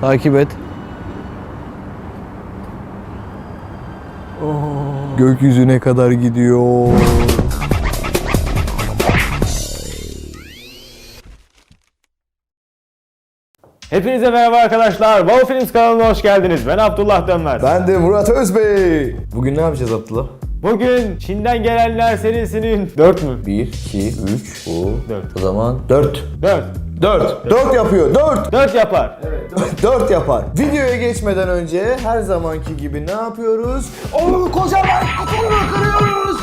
Takip et. Gökyüzüne kadar gidiyor. Hepinize merhaba arkadaşlar. Wow Films kanalına hoş geldiniz. Ben Abdullah Dönmez. Ben de Murat Özbey. Bugün ne yapacağız Abdullah? Bugün Çin'den gelenler serisinin 4 mü? 1, 2, 3, o, Dört. o zaman 4. 4. 4. 4 yapıyor. 4. 4 yapar. 4 yapar. Videoya geçmeden önce her zamanki gibi ne yapıyoruz? O kocaman kutuyu kırıyoruz.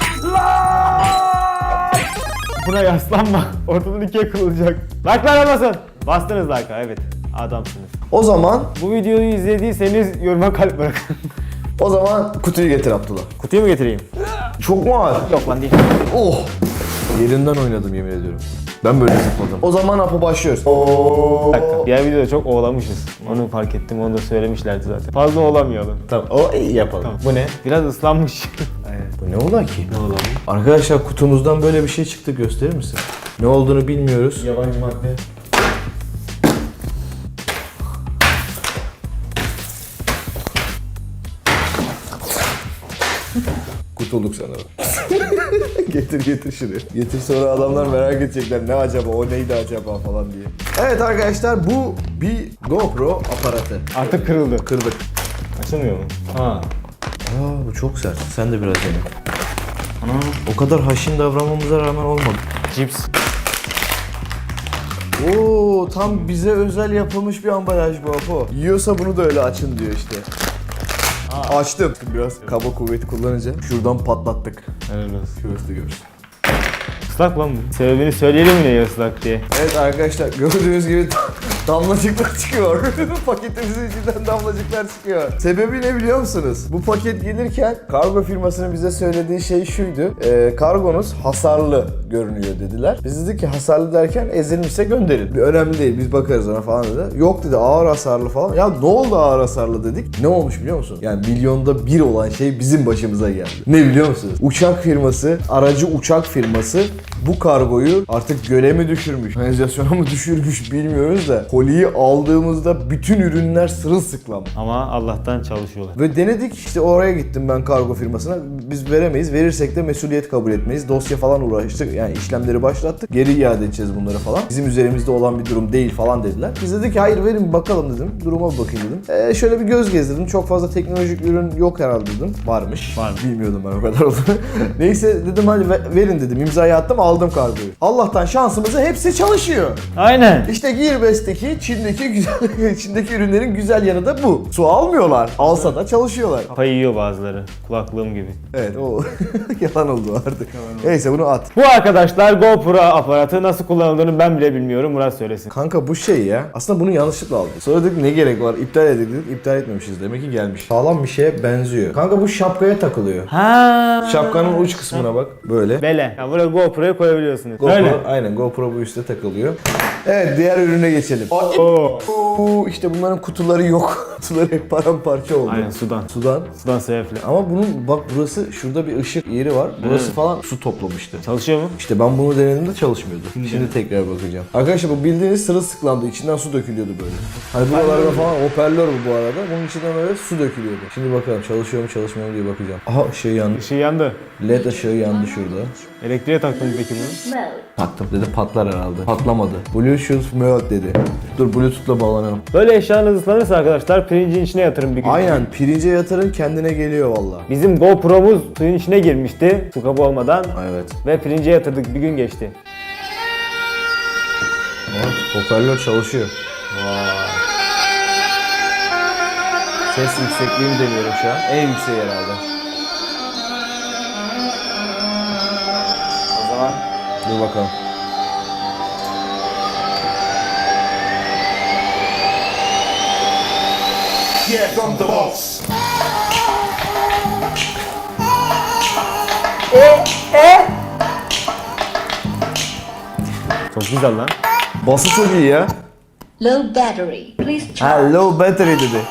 Buna yaslanma. Ortadan ikiye kırılacak. Like'lar basın. Bastınız like'a evet. Adamsınız. O zaman Bu videoyu izlediyseniz yoruma kalp bırakın. o zaman kutuyu getir Abdullah. Kutuyu mu getireyim? Çok mu ağır? Yok lan değil. Oh! Yerinden oynadım yemin ediyorum. Ben böyle zıpladım. O zaman Apo başlıyoruz. Oo. Bir dakika. Diğer videoda çok oğlamışız. Onu fark ettim. Onu da söylemişlerdi zaten. Fazla olamayalım. Tamam. O iyi yapalım. Tamam. Bu ne? Biraz ıslanmış. Bu ne ola ki? ne olalım? Arkadaşlar kutumuzdan böyle bir şey çıktı gösterir misin? Ne olduğunu bilmiyoruz. Yabancı madde. Kurtulduk sanırım. Getir getir şunu. Getir sonra adamlar merak edecekler ne acaba o neydi acaba falan diye. Evet arkadaşlar bu bir GoPro aparatı. Artık kırıldı. Kırdık. Açılmıyor mu? Ha. Aa bu çok sert. Sen de biraz dene. O kadar haşin davranmamıza rağmen olmadı. Cips. Oo tam bize özel yapılmış bir ambalaj bu Apo. Yiyorsa bunu da öyle açın diyor işte. Açtım. Biraz kaba kuvveti kullanınca şuradan patlattık. Helal olsun. Da görsün. Islak lan bu. Sebebini söyleyelim mi niye ıslak diye. Evet arkadaşlar gördüğünüz gibi damlacıklar çıkıyor. Paketimizin içinden damlacıklar çıkıyor. Sebebi ne biliyor musunuz? Bu paket gelirken kargo firmasının bize söylediği şey şuydu. E, kargonuz hasarlı görünüyor dediler. Biz dedik ki hasarlı derken ezilmişse gönderin. Bir önemli değil biz bakarız ona falan dedi. Yok dedi ağır hasarlı falan. Ya ne oldu ağır hasarlı dedik. Ne olmuş biliyor musun? Yani milyonda bir olan şey bizim başımıza geldi. Ne biliyor musunuz? Uçak firması, aracı uçak firması bu kargoyu artık göle mi düşürmüş, organizasyona mı düşürmüş bilmiyoruz da koliyi aldığımızda bütün ürünler sırılsıklam. Ama Allah'tan çalışıyorlar. Ve denedik işte oraya gittim ben kargo firmasına. Biz veremeyiz. Verirsek de mesuliyet kabul etmeyiz. Dosya falan uğraştık. Yani işlemleri başlattık. Geri iade edeceğiz bunları falan. Bizim üzerimizde olan bir durum değil falan dediler. Biz dedik ki hayır verin bakalım dedim. Duruma bir bakayım dedim. Ee, şöyle bir göz gezdirdim. Çok fazla teknolojik ürün yok herhalde dedim. Varmış. Varmış. Bilmiyordum ben o kadar olduğunu. Neyse dedim hadi ve- verin dedim. İmzayı attım aldım kargoyu. Allah'tan şansımıza hepsi çalışıyor. Aynen. İşte Gearbest'teki Çin'deki güzel Çin'deki ürünlerin güzel yanı da bu. Su almıyorlar. Alsa da çalışıyorlar. Kafayı yiyor bazıları. Kulaklığım gibi. Evet o yalan oldu artık. Neyse bunu at. Bu arkadaşlar GoPro aparatı nasıl kullanıldığını ben bile bilmiyorum. Murat söylesin. Kanka bu şey ya. Aslında bunu yanlışlıkla aldık. Sonra dedik ne gerek var? İptal edelim dedik. İptal etmemişiz. Demek ki gelmiş. Sağlam bir şeye benziyor. Kanka bu şapkaya takılıyor. Ha. Şapkanın uç kısmına bak. Böyle. Bele. Yani buraya GoPro'yu koyabiliyorsunuz. GoPro, Böyle. aynen GoPro bu üstte takılıyor. Evet diğer ürüne geçelim. Oo. Oo, işte bunların kutuları yok. kutuları hep paramparça oldu. Aynen sudan. Sudan Sudan sebepli. Ama bunun bak burası şurada bir ışık yeri var. Burası falan su toplamıştı. Çalışıyor mu? İşte ben bunu denediğimde çalışmıyordu. Şimdi tekrar bakacağım. Arkadaşlar bu bildiğiniz sırılsıklamdı. İçinden su dökülüyordu böyle. Hani buralarda falan hoparlör bu bu arada. Bunun içinden böyle su dökülüyordu. Şimdi bakalım çalışıyor mu çalışmıyor mu diye bakacağım. Aha ışığı yandı. Işığı yandı. LED ışığı yandı şurada. Elektriğe taktım peki bunu. Taktım dedi patlar herhalde. Patlamadı. Bluetooth mode dedi. Dur Bluetooth'la bağlanalım. Böyle eşyanız ıslanırsa arkadaşlar pirincin içine yatırın bir gün. Aynen pirince yatırın kendine geliyor valla. Bizim GoPro'muz suyun içine girmişti su kabı olmadan Evet. ve pirince yatırdık bir gün geçti. Evet, hoparlör çalışıyor. Ses yüksekliğini deniyorum şu an. En yükseği herhalde. Dur bakalım. Yeah, from the boss. çok güzel lan. Bası çok iyi ya. Low battery. Please Ha charge. low battery dedi.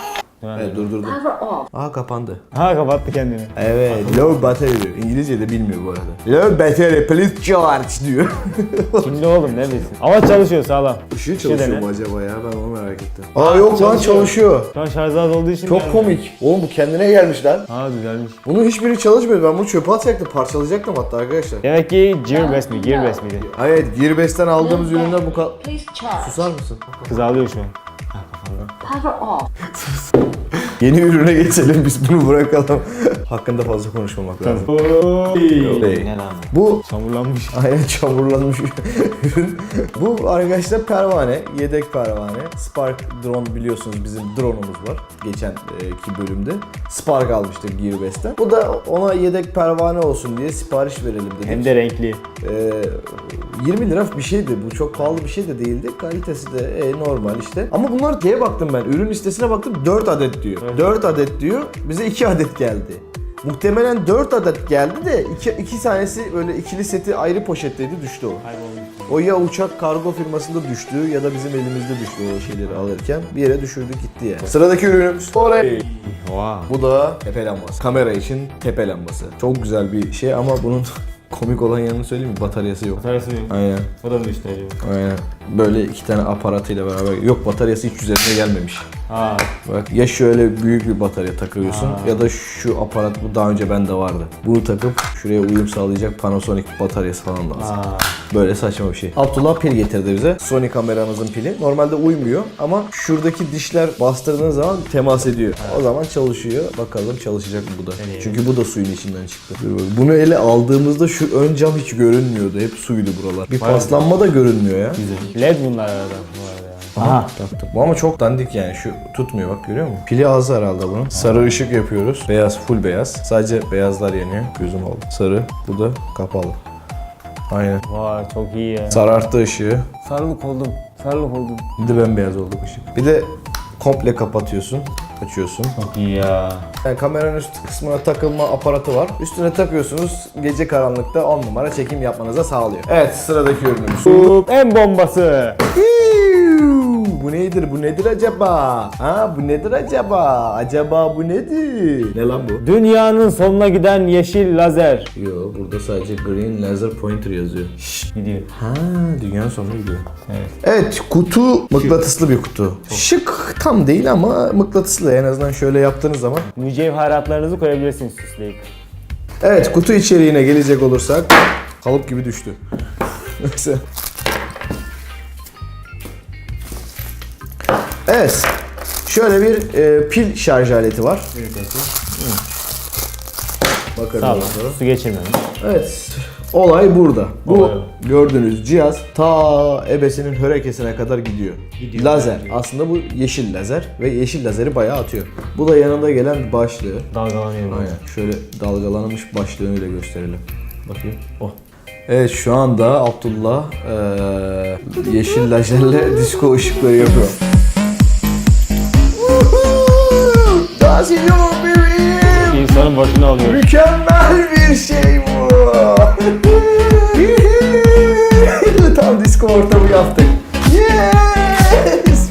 Durdurdum. Power off. Aa kapandı. Ha kapattı kendini. Evet, low battery diyor. İngilizce de bilmiyor bu arada. Low battery, please charge diyor. Şimdi oğlum ne bilsin. Ama çalışıyor sağlam. Işığı Işığı çalışıyor dene. mu acaba ya? Ben onu merak ettim. Aa yok lan çalışıyor. çalışıyor. Şu an şarj az olduğu için Çok gelmiyor. komik. Oğlum bu kendine gelmiş lan. Ha düzelmiş. Bunun hiçbiri çalışmıyor. Ben bunu çöpe atacaktım, parçalayacaktım hatta arkadaşlar. Demek ki Gearbest mi? Gearbest miydi? Evet, Gearbest'ten aldığımız ürünler bu kadar... Please charge. Susar mısın? Kız ağlıyor şu an. Power off. Yeni ürüne geçelim biz bunu bırakalım. Hakkında fazla konuşmamak lazım. Ne lan? Bu Çamurlanmış. Aynen çamurlanmış ürün. Bu arkadaşlar pervane, yedek pervane. Spark drone biliyorsunuz bizim drone'umuz var. Geçen e, ki bölümde. Spark almıştık Gearbest'ten. Bu da ona yedek pervane olsun diye sipariş verelim dedik. Hem de renkli. Ee, 20 lira bir şeydi. Bu çok pahalı bir şey de değildi. Kalitesi de e, normal işte. Ama bunlar diye baktım ben. Ürün listesine baktım 4 adet diyor. 4 adet diyor. Bize 2 adet geldi. Muhtemelen 4 adet geldi de 2 iki tanesi böyle ikili seti ayrı poşetteydi düştü o. O ya uçak kargo firmasında düştü ya da bizim elimizde düştü o şeyleri alırken. Bir yere düşürdük gitti yani. Sıradaki ürünümüz Oley. Wow. Bu da tepe lambası. Kamera için tepe lambası. Çok güzel bir şey ama bunun komik olan yanını söyleyeyim mi? Bataryası yok. Bataryası mı? Aynen. O da mı işte? Aynen. Böyle iki tane aparatıyla beraber. Yok bataryası hiç üzerine gelmemiş. Ha. Bak ya şöyle büyük bir batarya takıyorsun Aa. ya da şu aparat bu daha önce bende vardı. Bunu takıp şuraya uyum sağlayacak Panasonic bataryası falan lazım. Ha. Böyle saçma bir şey. Abdullah pil getirdi bize. Sony kameramızın pili. Normalde uymuyor ama şuradaki dişler bastırdığın zaman temas ediyor. O zaman çalışıyor. Bakalım çalışacak mı bu da. Deneyelim. Çünkü bu da suyun içinden çıktı. Bunu ele aldığımızda şu ön cam hiç görünmüyordu. Hep suydu buralar. Bir Bayağı. paslanma da görünmüyor ya. Güzel. LED bunlar arada. Aha taktık. Bu ama çok dandik yani şu tutmuyor bak görüyor musun? Pili az herhalde bunun. Sarı ışık yapıyoruz. Beyaz full beyaz. Sadece beyazlar yanıyor. Gözüm oldu. Sarı. Bu da kapalı. Aynen. Vay çok iyi ya. Sararttı ışığı. Sarılık oldum. Sarılık oldum. Bir de bembeyaz oldu ışık. Bir de komple kapatıyorsun. Açıyorsun. Çok iyi ya. Yani kameranın üst kısmına takılma aparatı var. Üstüne takıyorsunuz. Gece karanlıkta 10 numara çekim yapmanıza sağlıyor. Evet sıradaki ürünümüz. En bombası. Bu nedir? Bu nedir acaba? Ha bu nedir acaba? Acaba bu nedir? Ne lan bu? Dünyanın sonuna giden yeşil lazer. Yo burada sadece Green Laser Pointer yazıyor. Gidiyor. Ha dünyanın sonuna gidiyor. Evet. Evet kutu mıknatıslı bir kutu. Şık tam değil ama mıknatıslı en azından şöyle yaptığınız zaman. Mücevheratlarınızı koyabilirsiniz süsleyip. Evet kutu içeriğine gelecek olursak kalıp gibi düştü. Mesela. Evet. Şöyle bir e, pil şarj aleti var. Bakalım Sağ olun. ondan sonra. Su geçirmemiş. Evet. Olay burada. Bu Olay gördüğünüz cihaz ta ebesinin hörekesine kadar gidiyor. lazer. Aslında bu yeşil lazer ve yeşil lazeri bayağı atıyor. Bu da yanında gelen başlığı. Dalgalanıyor. Aynen. Şöyle dalgalanmış başlığını bile gösterelim. Bakayım. Oh. Evet şu anda Abdullah eee, yeşil lazerle disco ışıkları yapıyor. Ediyorum bebeğim. İnsanın başını alıyor. Mükemmel bir şey bu. Tam disco ortamı yaptık. Yes!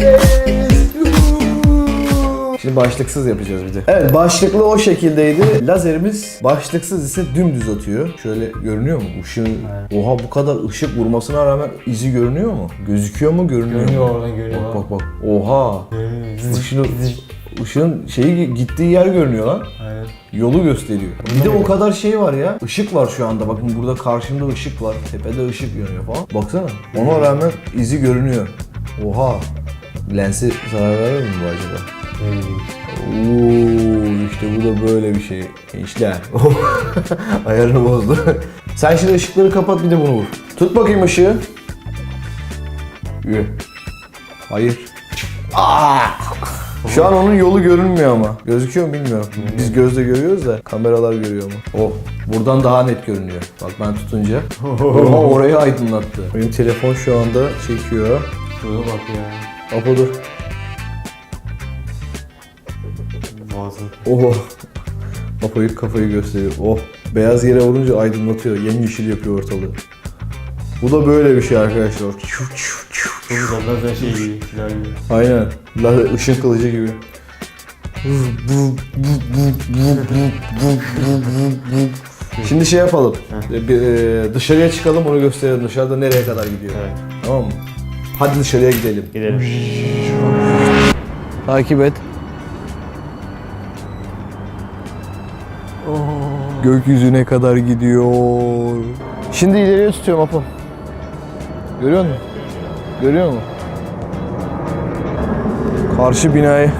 Yes! Şimdi başlıksız yapacağız bir de. Evet başlıklı o şekildeydi. Lazerimiz başlıksız ise dümdüz atıyor. Şöyle görünüyor mu? Işığın, oha bu kadar ışık vurmasına rağmen izi görünüyor mu? Gözüküyor mu? Görünüyor Görünüyor mu? oradan görünüyor. Bak bak bak. Oha. Işığın, ışığın şeyi gittiği yer görünüyor lan. Aynen. Yolu gösteriyor. Bir de o kadar şey var ya. Işık var şu anda. Bakın burada karşımda ışık var. Tepede ışık yanıyor falan. Baksana. Ona rağmen izi görünüyor. Oha. Lensi zarar verir mi bu acaba? Oo, işte bu da böyle bir şey. Gençler. Ayarını bozdu. Sen şimdi ışıkları kapat bir de bunu vur. Tut bakayım ışığı. Yürü. Hayır. Aa! Şu an onun yolu görünmüyor ama. Gözüküyor mu bilmiyorum. Biz gözle görüyoruz da kameralar görüyor mu? Oh, buradan daha net görünüyor. Bak ben tutunca. Oha orayı aydınlattı. Benim telefon şu anda çekiyor. Şuraya bak ya. Apo dur. Boğazı. Oh. Apo'yu kafayı gösteriyor. Oh. Beyaz yere vurunca aydınlatıyor. Yemyeşil yapıyor ortalığı. Bu da böyle bir şey arkadaşlar. Çu, çu, çu. Güzel lazer şey gibi. Silah gibi. Aynen. La- ışın kılıcı gibi. Şimdi şey yapalım. Bir, e, dışarıya çıkalım onu gösterelim. Dışarıda nereye kadar gidiyor. Evet. Tamam mı? Hadi dışarıya gidelim. Gidelim. Takip et. Gökyüzüne kadar gidiyor. Şimdi ileriye tutuyorum Apo. Görüyor musun? Görüyor musun? Karşı binayı.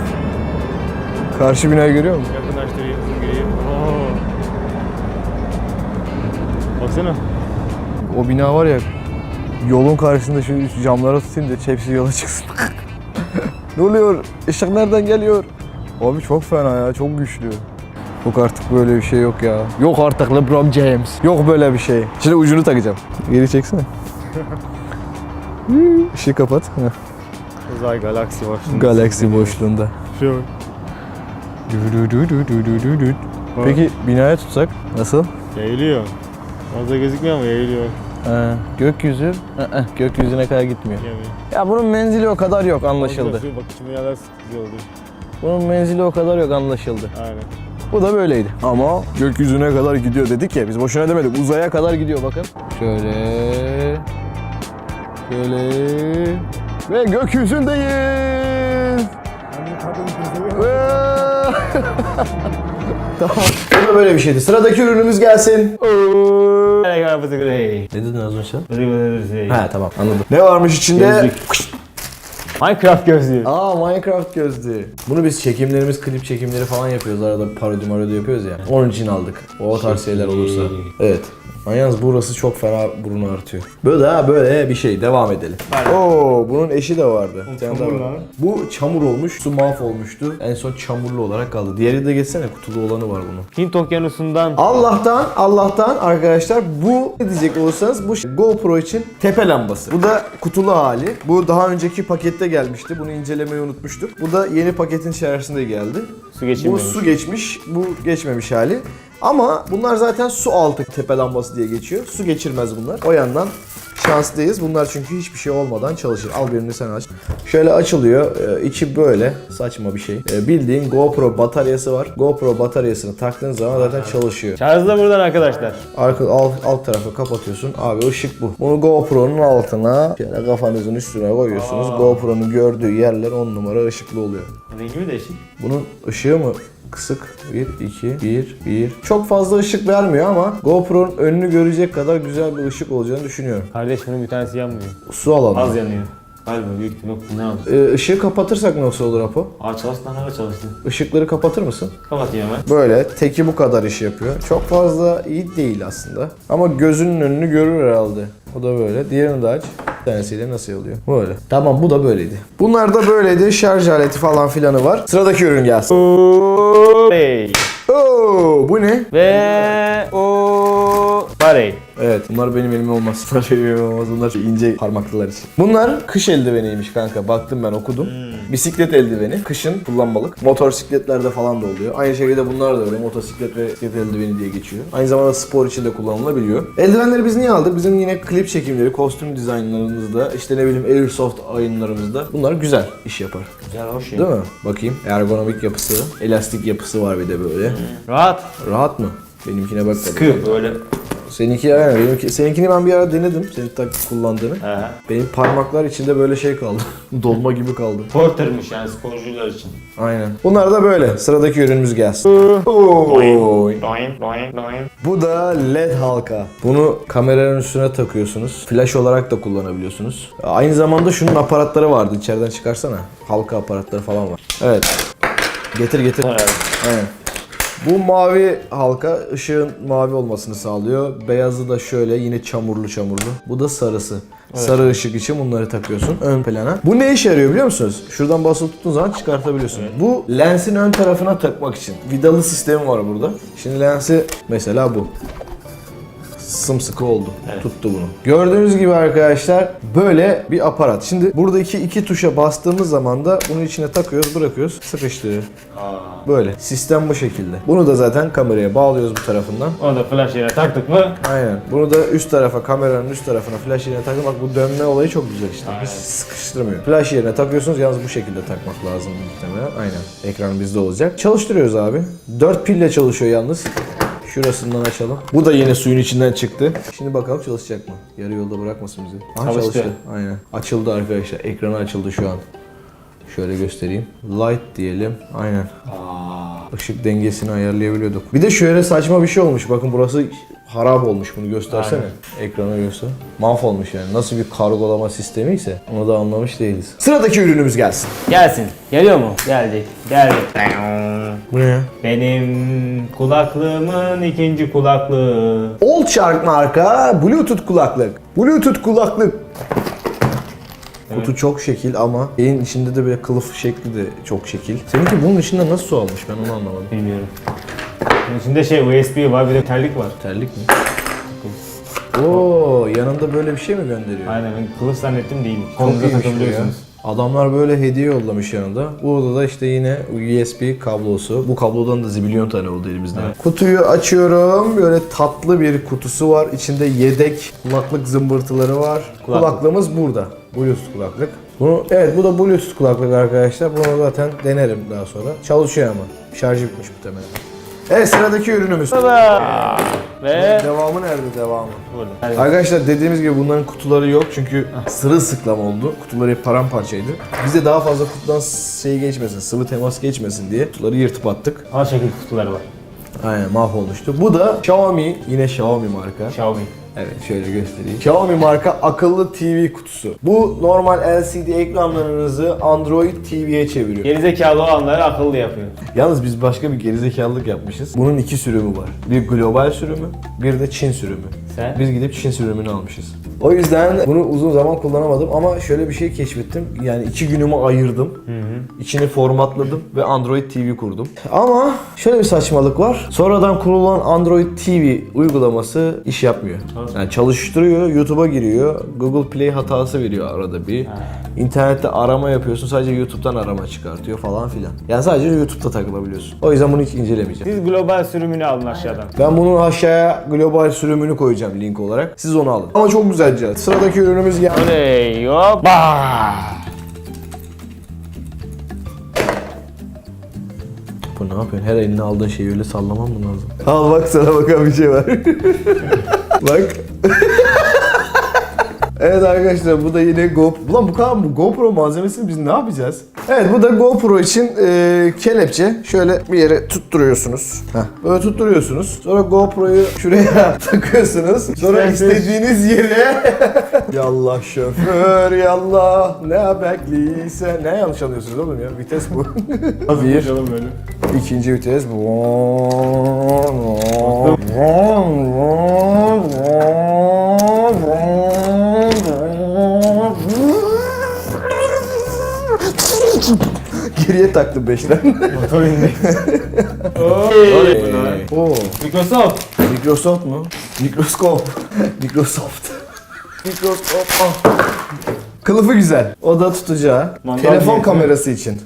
Karşı binayı görüyor musun? Yakınlaştırayım, gireyim. Oo. Baksana. O bina var ya yolun karşısında şu şu camlara tutayım da hepsi yola çıksın. ne oluyor? Işık nereden geliyor? Abi çok fena ya, çok güçlü. Yok artık böyle bir şey yok ya. Yok artık LeBron James. Yok böyle bir şey. Şimdi ucunu takacağım. Geri çeksene. Işığı kapat. Uzay galaksi şimdi. Galaksi boşluğunda. Bak. Peki binaya tutsak nasıl? Yayılıyor. Fazla gözükmüyor ama yayılıyor. Ha, gökyüzü, ı-ı, gökyüzüne kadar gitmiyor. Yani. Ya bunun menzili o kadar yok anlaşıldı. Bak içime yalar güzel oldu. Bunun menzili o kadar yok anlaşıldı. Aynen. Bu da böyleydi. Ama gökyüzüne kadar gidiyor dedik ya biz boşuna demedik. Uzaya kadar gidiyor bakın. Şöyle. Şöyle. Ve gökyüzündeyiz. Tamam. Bu da böyle bir şeydi. Sıradaki ürünümüz gelsin. Ne dedin az önce? Ha tamam anladım. Ne varmış içinde? Gözlük. Minecraft gözlüğü. Aa Minecraft gözlüğü. Bunu biz çekimlerimiz, klip çekimleri falan yapıyoruz. Arada parodi marodi yapıyoruz ya. Onun için aldık. O tarz şeyler olursa. Evet. Ama yalnız burası çok fena burnu artıyor. Böyle ha böyle bir şey. Devam edelim. Oo bunun eşi de vardı. Bir tane daha çamur var. lan. Bu çamur olmuş. Su mahvolmuştu. En son çamurlu olarak kaldı. Diğeri de geçsene kutulu olanı var bunun. Hint okyanusundan Allah'tan Allah'tan arkadaşlar bu ne diyecek olursanız bu GoPro için tepe lambası. Bu da kutulu hali. Bu daha önceki pakette gelmişti. Bunu incelemeyi unutmuştuk. Bu da yeni paketin içerisinde geldi. su Bu geçirmiyormuş. su geçmiş, bu geçmemiş hali. Ama bunlar zaten su altı tepe lambası diye geçiyor. Su geçirmez bunlar. O yandan şanslıyız. Bunlar çünkü hiçbir şey olmadan çalışır. Al birini sen aç. Şöyle açılıyor. Ee, içi böyle. Saçma bir şey. Ee, bildiğin GoPro bataryası var. GoPro bataryasını taktığın zaman zaten çalışıyor. Şarj da buradan arkadaşlar. Arka alt, alt tarafı kapatıyorsun. Abi ışık bu. Bunu GoPro'nun altına şöyle kafanızın üstüne koyuyorsunuz. GoPro'nun gördüğü yerler 10 numara ışıklı oluyor. Rengi mi değişik? Bunun ışığı mı kısık? 1, 2, 1, 1. Çok fazla ışık vermiyor ama GoPro'nun önünü görecek kadar güzel bir ışık olacağını düşünüyorum. Kardeş bunun bir tanesi yanmıyor. Su alanı. Az yanıyor. Galiba büyük ihtimal aldı? Ee, ışığı kapatırsak nasıl olur Apo? Aa çalıştı lan hala çalıştı. Işıkları kapatır mısın? Kapatayım hemen. Böyle teki bu kadar iş yapıyor. Çok fazla iyi değil aslında. Ama gözünün önünü görür herhalde. O da böyle. Diğerini de aç. Bir tanesiyle nasıl oluyor? Böyle. Tamam bu da böyleydi. Bunlar da böyleydi. Şarj aleti falan filanı var. Sıradaki ürün gelsin. Oo, bu ne? Ve o Barey. Evet bunlar benim elimde olmaz. Bunlar benim olmaz. Bunlar ince parmaklılar için. Bunlar kış eldiveniymiş kanka. Baktım ben okudum. Bisiklet eldiveni. Kışın kullanmalık. Motosikletlerde falan da oluyor. Aynı şekilde bunlar da öyle. Motosiklet ve bisiklet eldiveni diye geçiyor. Aynı zamanda spor için de kullanılabiliyor. Eldivenleri biz niye aldık? Bizim yine klip çekimleri, kostüm dizaynlarımızda, işte ne bileyim airsoft oyunlarımızda bunlar güzel iş yapar. Güzel hoş ya. Değil mi? Bakayım. Ergonomik yapısı, elastik yapısı var bir de böyle. Rahat. Rahat mı? Benimkine bak. Sıkı böyle. Seninki aynen benimki, seninkini ben bir ara denedim. Senin tak kullandığını. He. Benim parmaklar içinde böyle şey kaldı. Dolma gibi kaldı. Porter'mış yani sporcular için. Aynen. Bunlar da böyle. Sıradaki ürünümüz gelsin. Oy. Doin, doin, doin. Bu da led halka. Bunu kameranın üstüne takıyorsunuz. Flash olarak da kullanabiliyorsunuz. Aynı zamanda şunun aparatları vardı. İçeriden çıkarsana. Halka aparatları falan var. Evet. Getir getir. Evet. Aynen. Bu mavi halka ışığın mavi olmasını sağlıyor. Beyazı da şöyle yine çamurlu çamurlu. Bu da sarısı. Sarı ışık için bunları takıyorsun ön plana. Bu ne işe yarıyor biliyor musunuz? Şuradan basılı tuttuğun zaman çıkartabiliyorsun. Bu lensin ön tarafına takmak için. Vidalı sistemi var burada. Şimdi lensi mesela bu. Sımsıkı oldu. Tuttu bunu. Gördüğünüz gibi arkadaşlar böyle bir aparat. Şimdi buradaki iki tuşa bastığımız zaman da bunun içine takıyoruz, bırakıyoruz. Sıkıştı. Böyle. Sistem bu şekilde. Bunu da zaten kameraya bağlıyoruz bu tarafından. Onu da flash yere taktık mı? Aynen. Bunu da üst tarafa, kameranın üst tarafına flash yerine takın. Bak bu dönme olayı çok güzel işte. Hiç sıkıştırmıyor. Flash yerine takıyorsunuz. Yalnız bu şekilde takmak lazım muhtemelen. Aynen. Ekran bizde olacak. Çalıştırıyoruz abi. 4 pille çalışıyor yalnız. Şurasından açalım. Bu da yine suyun içinden çıktı. Şimdi bakalım çalışacak mı? Yarı yolda bırakmasın bizi. Aha, Çalıştı. çalıştı. Aynen. Açıldı arkadaşlar. Ekranı açıldı şu an. Şöyle göstereyim. Light diyelim. Aynen. Işık dengesini ayarlayabiliyorduk. Bir de şöyle saçma bir şey olmuş. Bakın burası harap olmuş. Bunu göstersene. Ekrana göster. Mahvolmuş yani. Nasıl bir kargolama sistemi ise onu da anlamış değiliz. Sıradaki ürünümüz gelsin. Gelsin. Geliyor mu? Geldi. Geldi. Bu ne ya? Benim kulaklığımın ikinci kulaklığı. Old Shark marka Bluetooth kulaklık. Bluetooth kulaklık. Kutu çok şekil ama şeyin içinde de böyle kılıf şekli de çok şekil. Seninki bunun içinde nasıl su almış ben onu anlamadım. Bilmiyorum. İçinde şey USB var bir de terlik var. Terlik mi? Oo, yanında böyle bir şey mi gönderiyor? Aynen ben kılıf zannettim değil. Kolunuza iyiymiş bu takabiliyorsunuz. Adamlar böyle hediye yollamış yanında. Burada da işte yine USB kablosu. Bu kablodan da zibilyon tane oldu elimizde. Kutuyu açıyorum. Böyle tatlı bir kutusu var. İçinde yedek kulaklık zımbırtıları var. Kulaklık. Kulaklığımız burada. Bluetooth kulaklık. Bunu, evet bu da Bluetooth kulaklık arkadaşlar. Bunu zaten denerim daha sonra. Çalışıyor ama. Şarjı bitmiş muhtemelen. Evet sıradaki ürünümüz. Tada! Ve Devamı nerede devamı? burada. Arkadaşlar dediğimiz gibi bunların kutuları yok çünkü sırılsıklam oldu. Kutuları hep paramparçaydı. Biz de daha fazla kutudan şey geçmesin, sıvı temas geçmesin diye kutuları yırtıp attık. Al şekil kutuları var. Aynen mahvolmuştu. Bu da Xiaomi, yine Xiaomi marka. Xiaomi. Evet şöyle göstereyim. Xiaomi marka akıllı TV kutusu. Bu normal LCD ekranlarınızı Android TV'ye çeviriyor. Gerizekalı olanları akıllı yapıyor. Yalnız biz başka bir gerizekalılık yapmışız. Bunun iki sürümü var. Bir global sürümü, bir de Çin sürümü. Sen? Biz gidip Çin sürümünü almışız. O yüzden bunu uzun zaman kullanamadım ama şöyle bir şey keşfettim. Yani iki günümü ayırdım. İçini formatladım ve Android TV kurdum. Ama şöyle bir saçmalık var. Sonradan kurulan Android TV uygulaması iş yapmıyor. Yani çalıştırıyor, YouTube'a giriyor. Google Play hatası veriyor arada bir. İnternette arama yapıyorsun sadece YouTube'dan arama çıkartıyor falan filan. Yani sadece YouTube'da takılabiliyorsun. O yüzden bunu hiç incelemeyeceğim. Siz global sürümünü alın aşağıdan. Ben bunun aşağıya global sürümünü koyacağım link olarak. Siz onu alın. Ama çok güzel cihaz. Sıradaki ürünümüz geldi. Oley hoppa! Bu ne yapıyorsun? Her eline aldığın şeyi öyle sallaman mı lazım? Al bak sana bakan bir şey var. bak. Evet arkadaşlar bu da yine GoPro. Ulan bu kadar bu GoPro malzemesini biz ne yapacağız? Evet bu da GoPro için e, kelepçe. Şöyle bir yere tutturuyorsunuz. Heh, böyle tutturuyorsunuz. Sonra GoPro'yu şuraya takıyorsunuz. Sonra istediğiniz yere Yallah şoför yallah ne bekliyse ne yanlış anlıyorsunuz oğlum ya vites bu. bir, Konuşalım böyle. ikinci vites. Geriye taktım beşten. Motor indi. Oo. Microsoft. Microsoft mu? Mikroskop. Microsoft. Mikroskop. Ah. Kılıfı güzel. O da tutacağı. Mandal Telefon niyetine. kamerası için.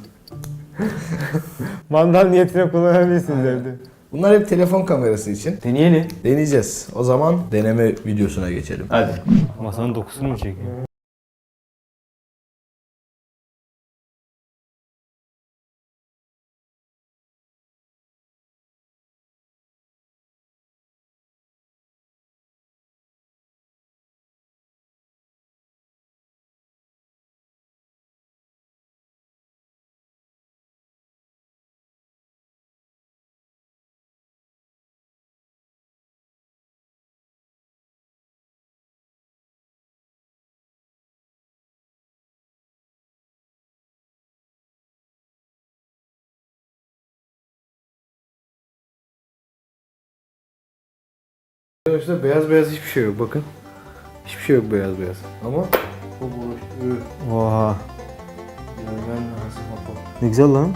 Mandal niyetine kullanabilirsiniz evde. Bunlar hep telefon kamerası için. Deneyelim. Deneyeceğiz. O zaman deneme videosuna geçelim. Hadi. Masanın dokusunu mu çekiyor? Arkadaşlar beyaz beyaz hiçbir şey yok bakın. Hiçbir şey yok beyaz beyaz. Ama çok uğraştı. Oha. Yerden nasıl bak. Ne güzel lan.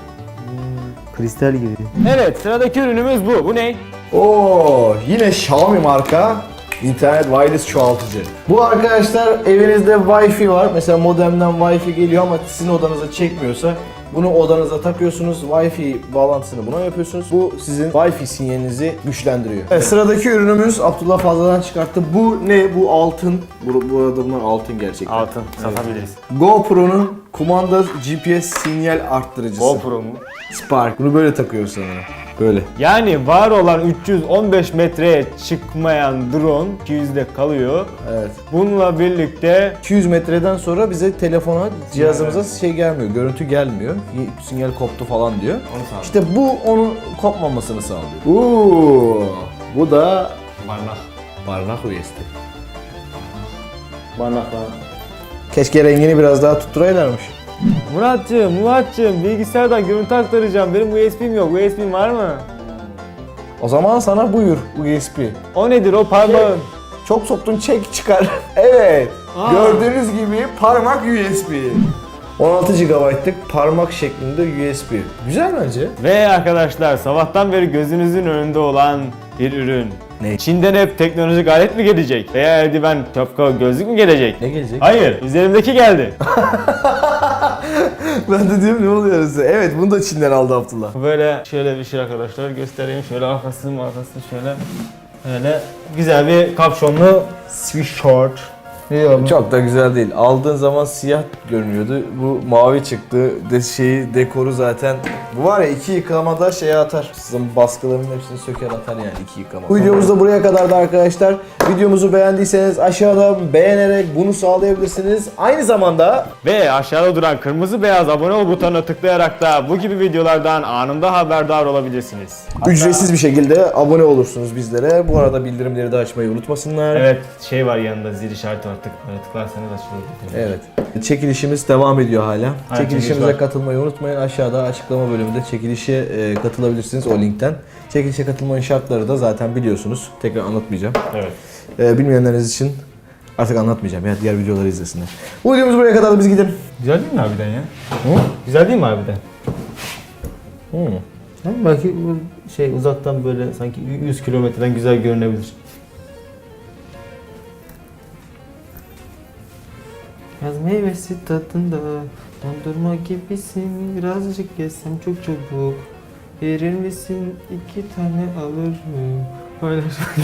Kristal gibi. Evet sıradaki ürünümüz bu. Bu ne? Oo, yine Xiaomi marka İnternet wireless çoğaltıcı. Bu arkadaşlar evinizde Wi-Fi var. Mesela modemden Wi-Fi geliyor ama sizin odanıza çekmiyorsa bunu odanıza takıyorsunuz. Wi-Fi bağlantısını buna yapıyorsunuz. Bu sizin Wi-Fi sinyalinizi güçlendiriyor. Evet, sıradaki ürünümüz Abdullah fazladan çıkarttı. Bu ne? Bu altın. Bu, bu arada bunlar altın gerçekten. Altın satabiliriz. GoPro'nun kumanda GPS sinyal arttırıcısı. GoPro mu? Spark. Bunu böyle takıyoruz sana. Böyle. Yani var olan 315 metreye çıkmayan drone 200'de kalıyor. Evet. Bununla birlikte 200 metreden sonra bize telefona, cihazımıza şey gelmiyor, görüntü gelmiyor. Y- Sinyal koptu falan diyor. onu sağlıyor. İşte bu onun kopmamasını sağlıyor. Oo, bu da Barnak. barnak USB. Barnaklar. Keşke rengini biraz daha tutturaylarmış. Muratcığım, Muratcığım bilgisayardan görüntü aktaracağım. Benim USB'm yok. USB'm var mı? O zaman sana buyur USB. O nedir o parmağın? Çok soktun çek çıkar. evet. Aa. Gördüğünüz gibi parmak USB. 16 GB'lık parmak şeklinde USB. Güzel bence. Ve arkadaşlar sabahtan beri gözünüzün önünde olan bir ürün. Ne? Çin'den hep teknolojik alet mi gelecek? Veya eldiven, şapka, gözlük mü gelecek? Ne gelecek? Hayır, üzerimdeki geldi. ben de diyorum ne oluyor size? Evet bunu da Çin'den aldı Abdullah. Böyle şöyle bir şey arkadaşlar göstereyim. Şöyle arkası arkası şöyle. Böyle güzel bir kapşonlu sweatshirt. Diyorum. Çok da güzel değil. Aldığın zaman siyah görünüyordu. Bu mavi çıktı. De şeyi dekoru zaten. Bu var ya iki yıkamada şeye atar. Sizin baskıların hepsini söker atar yani iki yıkama. Bu videomuz da buraya kadardı arkadaşlar. Videomuzu beğendiyseniz aşağıda beğenerek bunu sağlayabilirsiniz. Aynı zamanda Ve aşağıda duran kırmızı beyaz abone ol butonuna tıklayarak da bu gibi videolardan anında haberdar olabilirsiniz. ücretsiz bir şekilde abone olursunuz bizlere. Bu arada bildirimleri de açmayı unutmasınlar. Evet şey var yanında zil işareti var tık, böyle tıklarsanız açılır. Evet. Çekilişimiz devam ediyor hala. çekiliş Çekilişimize var. katılmayı unutmayın. Aşağıda açıklama bölümünde çekilişe e, katılabilirsiniz o linkten. Çekilişe katılmanın şartları da zaten biliyorsunuz. Tekrar anlatmayacağım. Evet. E, bilmeyenleriniz için artık anlatmayacağım. Ya diğer videoları izlesinler. Bu videomuz buraya kadar da biz gidelim. Güzel değil mi harbiden ya? Güzel değil mi harbiden? Hı. belki bu şey uzaktan böyle sanki 100 kilometreden güzel görünebilir. Yaz meyvesi tadında. Dondurma gibisin. Birazcık yesem çok çabuk. Verir misin? İki tane alır mı? Paylaşmak